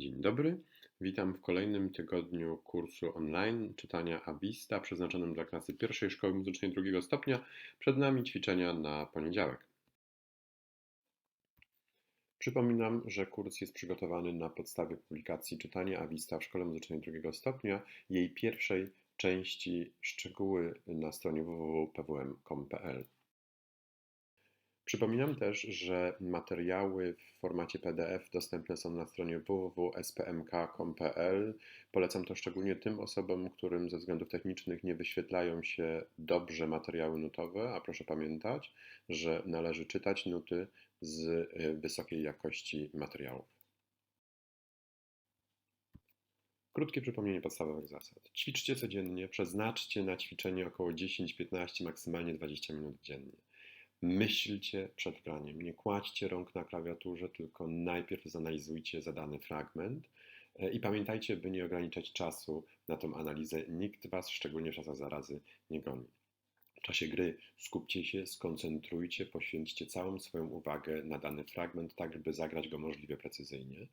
Dzień dobry, witam w kolejnym tygodniu kursu online czytania Avista przeznaczonym dla klasy pierwszej Szkoły Muzycznej drugiego stopnia. Przed nami ćwiczenia na poniedziałek. Przypominam, że kurs jest przygotowany na podstawie publikacji Czytanie Avista w Szkole Muzycznej drugiego stopnia, jej pierwszej części szczegóły na stronie www.pwm.com.pl. Przypominam też, że materiały w formacie PDF dostępne są na stronie www.spmk.com.pl. Polecam to szczególnie tym osobom, którym ze względów technicznych nie wyświetlają się dobrze materiały nutowe, a proszę pamiętać, że należy czytać nuty z y, wysokiej jakości materiałów. Krótkie przypomnienie podstawowych zasad. Ćwiczcie codziennie, przeznaczcie na ćwiczenie około 10-15, maksymalnie 20 minut dziennie. Myślcie przed graniem. Nie kładźcie rąk na klawiaturze, tylko najpierw zanalizujcie zadany fragment. E, I pamiętajcie, by nie ograniczać czasu na tą analizę. Nikt Was, szczególnie w czasach zarazy, nie goni. W czasie gry skupcie się, skoncentrujcie, poświęćcie całą swoją uwagę na dany fragment, tak żeby zagrać go możliwie precyzyjnie.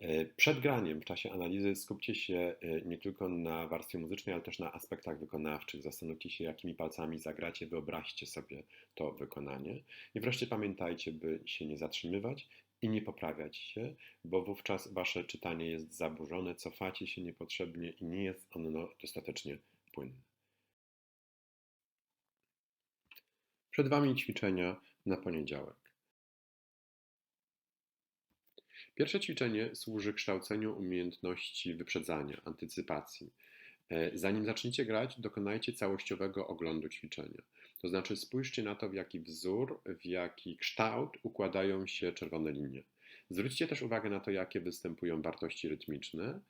E, przed graniem, w czasie analizy, skupcie się e, nie tylko na warstwie muzycznej, ale też na aspektach wykonawczych. Zastanówcie się, jakimi palcami zagracie, wyobraźcie sobie to wykonanie. I wreszcie pamiętajcie, by się nie zatrzymywać i nie poprawiać się, bo wówczas wasze czytanie jest zaburzone, cofacie się niepotrzebnie i nie jest ono dostatecznie płynne. Przed Wami ćwiczenia na poniedziałek. Pierwsze ćwiczenie służy kształceniu umiejętności wyprzedzania, antycypacji. E, zanim zaczniecie grać, dokonajcie całościowego oglądu ćwiczenia. To znaczy spójrzcie na to, w jaki wzór, w jaki kształt układają się czerwone linie. Zwróćcie też uwagę na to, jakie występują wartości rytmiczne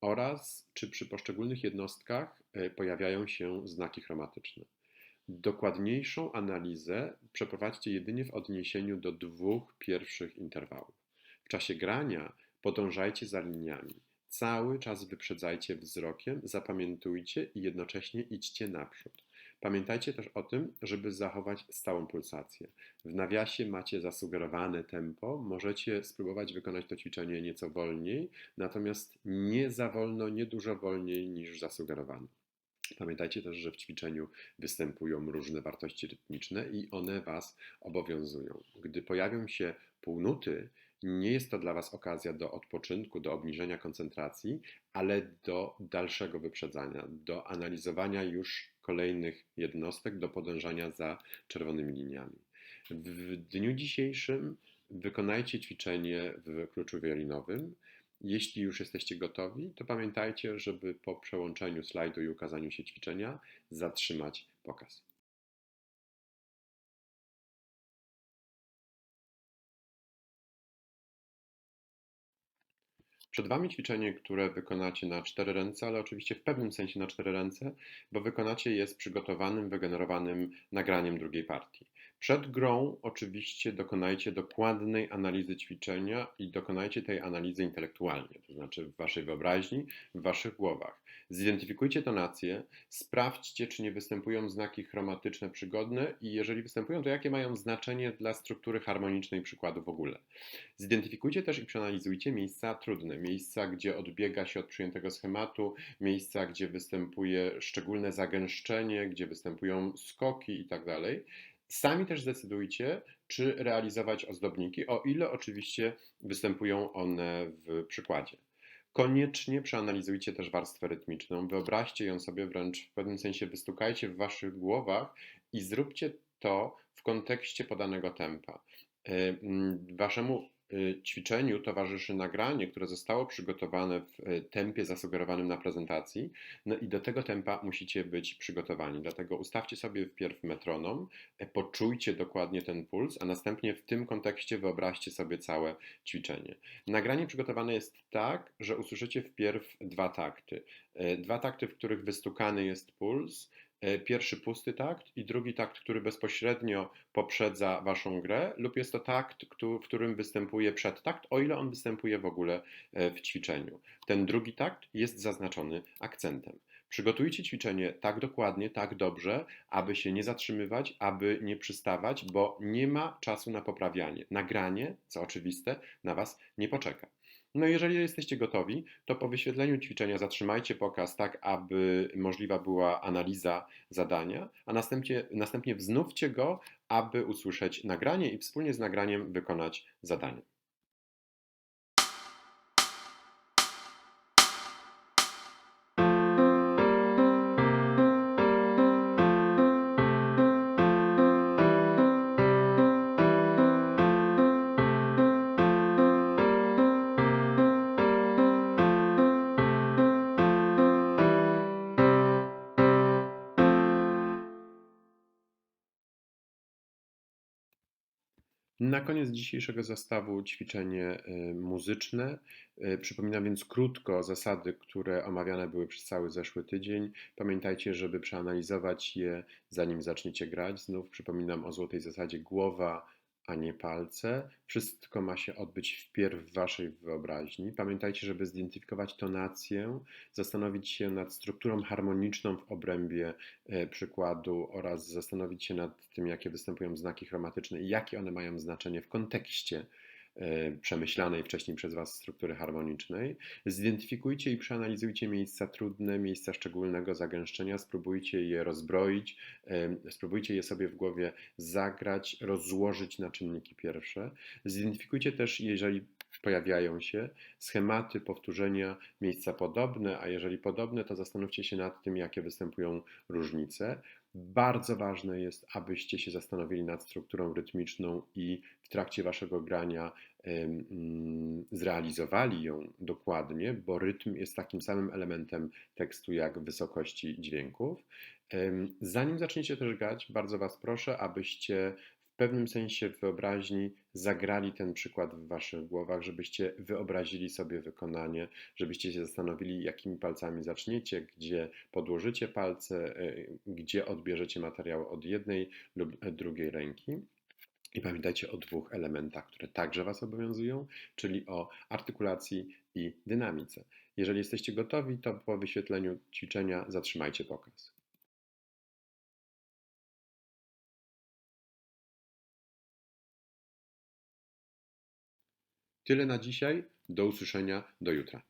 oraz czy przy poszczególnych jednostkach e, pojawiają się znaki chromatyczne. Dokładniejszą analizę przeprowadźcie jedynie w odniesieniu do dwóch pierwszych interwałów. W czasie grania podążajcie za liniami. Cały czas wyprzedzajcie wzrokiem, zapamiętujcie i jednocześnie idźcie naprzód. Pamiętajcie też o tym, żeby zachować stałą pulsację. W nawiasie macie zasugerowane tempo, możecie spróbować wykonać to ćwiczenie nieco wolniej, natomiast nie za wolno, nie dużo wolniej niż zasugerowane. Pamiętajcie też, że w ćwiczeniu występują różne wartości rytmiczne i one Was obowiązują. Gdy pojawią się półnuty, nie jest to dla Was okazja do odpoczynku, do obniżenia koncentracji, ale do dalszego wyprzedzania, do analizowania już kolejnych jednostek, do podążania za czerwonymi liniami. W dniu dzisiejszym wykonajcie ćwiczenie w kluczu wiolinowym. Jeśli już jesteście gotowi, to pamiętajcie, żeby po przełączeniu slajdu i ukazaniu się ćwiczenia zatrzymać pokaz. Przed Wami ćwiczenie, które wykonacie na cztery ręce, ale oczywiście w pewnym sensie na cztery ręce, bo wykonacie je z przygotowanym, wygenerowanym nagraniem drugiej partii. Przed grą oczywiście dokonajcie dokładnej analizy ćwiczenia i dokonajcie tej analizy intelektualnie, to znaczy w Waszej wyobraźni, w Waszych głowach. Zidentyfikujcie tonacje, sprawdźcie, czy nie występują znaki chromatyczne przygodne i jeżeli występują, to jakie mają znaczenie dla struktury harmonicznej przykładu w ogóle. Zidentyfikujcie też i przeanalizujcie miejsca trudne, miejsca, gdzie odbiega się od przyjętego schematu, miejsca, gdzie występuje szczególne zagęszczenie, gdzie występują skoki itd. Sami też zdecydujcie, czy realizować ozdobniki, o ile oczywiście występują one w przykładzie. Koniecznie przeanalizujcie też warstwę rytmiczną, wyobraźcie ją sobie wręcz w pewnym sensie, wystukajcie w waszych głowach i zróbcie to w kontekście podanego tempa. Waszemu ćwiczeniu towarzyszy nagranie, które zostało przygotowane w y, tempie zasugerowanym na prezentacji. No i do tego tempa musicie być przygotowani. Dlatego ustawcie sobie wpierw metronom, e, poczujcie dokładnie ten puls, a następnie w tym kontekście wyobraźcie sobie całe ćwiczenie. Nagranie przygotowane jest tak, że usłyszycie wpierw dwa takty. E, dwa takty, w których wystukany jest puls pierwszy pusty takt i drugi takt, który bezpośrednio poprzedza waszą grę, lub jest to takt, w którym występuje przedtakt, o ile on występuje w ogóle e, w ćwiczeniu. Ten drugi takt jest zaznaczony akcentem. Przygotujcie ćwiczenie tak dokładnie, tak dobrze, aby się nie zatrzymywać, aby nie przystawać, bo nie ma czasu na poprawianie. Nagranie, co oczywiste, na Was nie poczeka. No jeżeli jesteście gotowi, to po wyświetleniu ćwiczenia zatrzymajcie pokaz tak, aby możliwa była analiza zadania, a następnie, następnie wznówcie go, aby usłyszeć nagranie i wspólnie z nagraniem wykonać zadanie. Na koniec dzisiejszego zestawu ćwiczenie y, muzyczne. Y, Przypominam więc krótko zasady, które omawiane były przez cały zeszły tydzień. Pamiętajcie, żeby przeanalizować je zanim zaczniecie grać. Znów przypominam o złotej zasadzie głowa, a nie palce. Wszystko ma się odbyć wpierw w waszej wyobraźni. Pamiętajcie, żeby zidentyfikować tonację, zastanowić się nad strukturą harmoniczną w obrębie e, przykładu oraz zastanowić się nad tym, jakie występują znaki chromatyczne i jakie one mają znaczenie w kontekście przemyślanej wcześniej przez Was struktury harmonicznej. Zidentyfikujcie i przeanalizujcie miejsca trudne, miejsca szczególnego zagęszczenia, spróbujcie je rozbroić, e, spróbujcie je sobie w głowie zagrać, rozłożyć na czynniki pierwsze. Zidentyfikujcie też, jeżeli pojawiają się schematy powtórzenia, miejsca podobne, a jeżeli podobne, to zastanówcie się nad tym, jakie występują różnice. Bardzo ważne jest, abyście się zastanowili nad strukturą rytmiczną i w trakcie waszego grania mm, zrealizowali ją dokładnie, bo rytm jest takim samym elementem tekstu jak wysokości dźwięków. Zanim zaczniecie też grać, bardzo Was proszę, abyście pewnym sensie wyobraźni zagrali ten przykład w Waszych głowach, żebyście wyobrazili sobie wykonanie, żebyście się zastanowili, jakimi palcami zaczniecie, gdzie podłożycie palce, e, gdzie odbierzecie materiał od jednej lub drugiej ręki. I pamiętajcie o dwóch elementach, które także Was obowiązują, czyli o artykulacji i dynamice. Jeżeli jesteście gotowi, to po wyświetleniu ćwiczenia zatrzymajcie pokaz. Tyle na dzisiaj. Do usłyszenia do jutra.